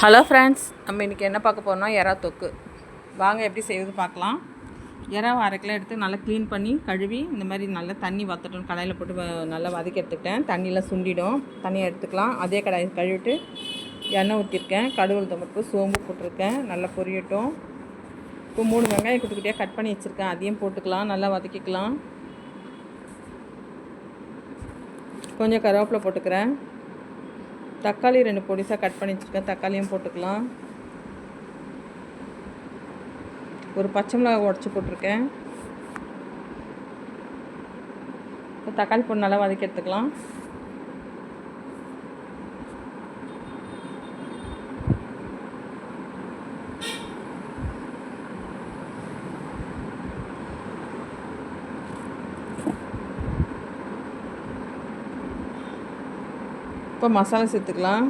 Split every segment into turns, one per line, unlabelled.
Hello friends நம்ம இன்றைக்கி என்ன பார்க்க போகிறோம்னா எறா தொக்கு. வாங்க எப்படி செய்வது பார்க்கலாம். எறா அரை கிலோ எடுத்து நல்லா க்ளீன் பண்ணி கழுவி இந்த மாதிரி நல்லா தண்ணி வத்தட்டும் கடாயில் போட்டு வ- நல்லா வதக்கி எடுத்துக்கிட்டேன் தண்ணியெலாம் சுண்டிடும். தண்ணியை எடுத்துக்கலாம். அதே கடாயை கழுவிட்டு எண்ணெய் ஊற்றிருக்கேன் கடுகு தம்பப்பு சோம்பு போட்டிருக்கேன். நல்லா பொரியட்டும். இப்போ மூணு வெங்காயம் குட்டி குட்டியாக கட் பண்ணி வச்சுருக்கேன். அதையும் போட்டுக்கலாம். நல்லா வதக்கிக்கலாம். கொஞ்சம் கருவேப்பிலை போட்டுக்கிறேன். தக்காளி ரெண்டு பொடிசாக கட் பண்ணி வச்சுருக்கேன். தக்காளியும் போட்டுக்கலாம். ஒரு பச்சை மிளகாய் உடச்சி போட்டிருக்கேன். இப்போ தக்காளி போட்டு நல்லா வதக்கி எடுத்துக்கலாம். இப்போ மசாலா சேர்த்துக்கலாம்.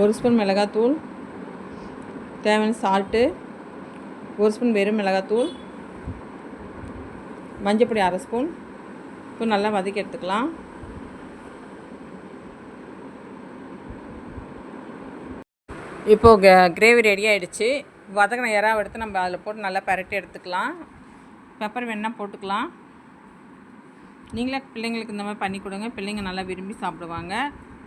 ஒரு ஸ்பூன் மிளகாத்தூள். தேவையான சால்ட்டு. ஒரு ஸ்பூன் வெறும் மிளகாத்தூள். மஞ்சப்பொடி அரை ஸ்பூன். இப்போ நல்லா வதக்கி எடுத்துக்கலாம். இப்போது கிரேவி ரெடி ஆகிடுச்சு வதக்கின இறாவை எடுத்து நம்ம அதில் போட்டு நல்லா பரட்டி எடுத்துக்கலாம். பெப்பர் வேணால் போட்டுக்கலாம். நீங்களே பிள்ளைங்களுக்கு இந்த மாதிரி பண்ணி கொடுங்க. பிள்ளைங்க நல்லா விரும்பி சாப்பிடுவாங்க.